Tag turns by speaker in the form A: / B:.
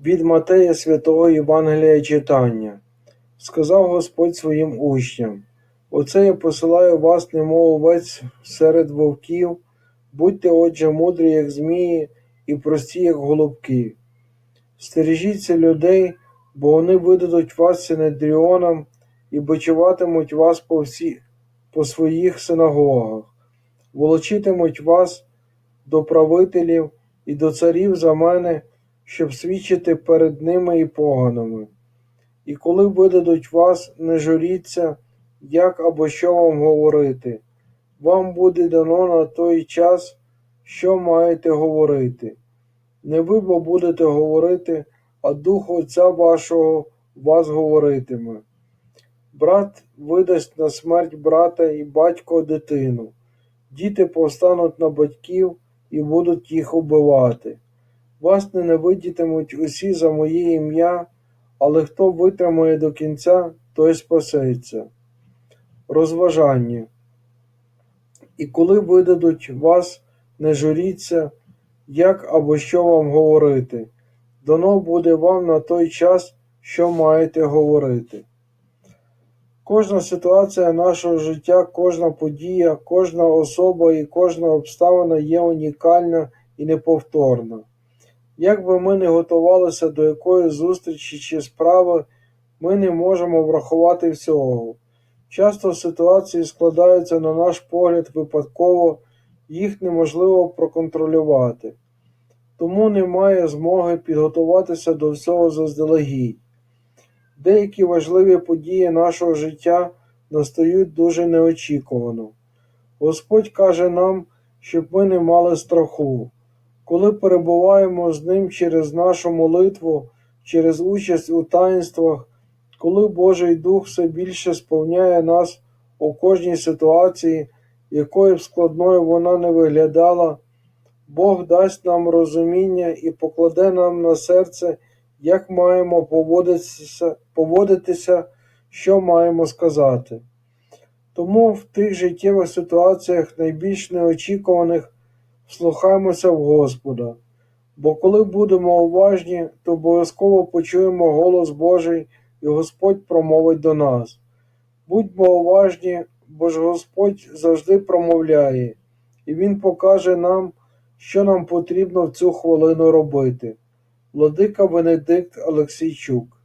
A: Від Матея святого Євангелія читання. Сказав Господь своїм учням: Оце я посилаю вас, немов овець серед вовків, будьте, отже, мудрі, як змії, і прості, як голубки. Стережіться людей, бо вони видадуть вас синедріонам і бичуватимуть вас по, всі, по своїх синагогах, волочитимуть вас до правителів і до царів за мене, щоб свідчити перед ними і поганами. І коли видадуть вас, не журіться, як або що вам говорити. Вам буде дано на той час, що маєте говорити. Не ви бо будете говорити, а Дух Отця вашого вас говоритиме. Брат видасть на смерть брата і батько дитину. Діти повстануть на батьків і будуть їх убивати. Вас ненавидітимуть усі за моє ім'я, але хто витримає до кінця, той спасеться. Розважання. І коли видадуть вас, не журіться, як або що вам говорити. Дано буде вам на той час, що маєте говорити. Кожна ситуація нашого життя, кожна подія, кожна особа і кожна обставина є унікальна і неповторна. Як би ми не готувалися до якоїсь зустрічі чи справи, ми не можемо врахувати всього. Часто ситуації складаються на наш погляд випадково, їх неможливо проконтролювати, тому немає змоги підготуватися до всього заздалегідь. Деякі важливі події нашого життя настають дуже неочікувано. Господь каже нам, щоб ми не мали страху. Коли перебуваємо з Ним через нашу молитву, через участь у таїнствах, коли Божий Дух все більше сповняє нас у кожній ситуації, якою б складною вона не виглядала, Бог дасть нам розуміння і покладе нам на серце, як маємо поводитися, поводитися, що маємо сказати. Тому в тих життєвих ситуаціях найбільш неочікуваних вслухаймося в Господа, бо коли будемо уважні, то обов'язково почуємо голос Божий, і Господь промовить до нас. Будьмо уважні, бо ж Господь завжди промовляє, і Він покаже нам, що нам потрібно в цю хвилину робити. Владика Венедикт Олексійчук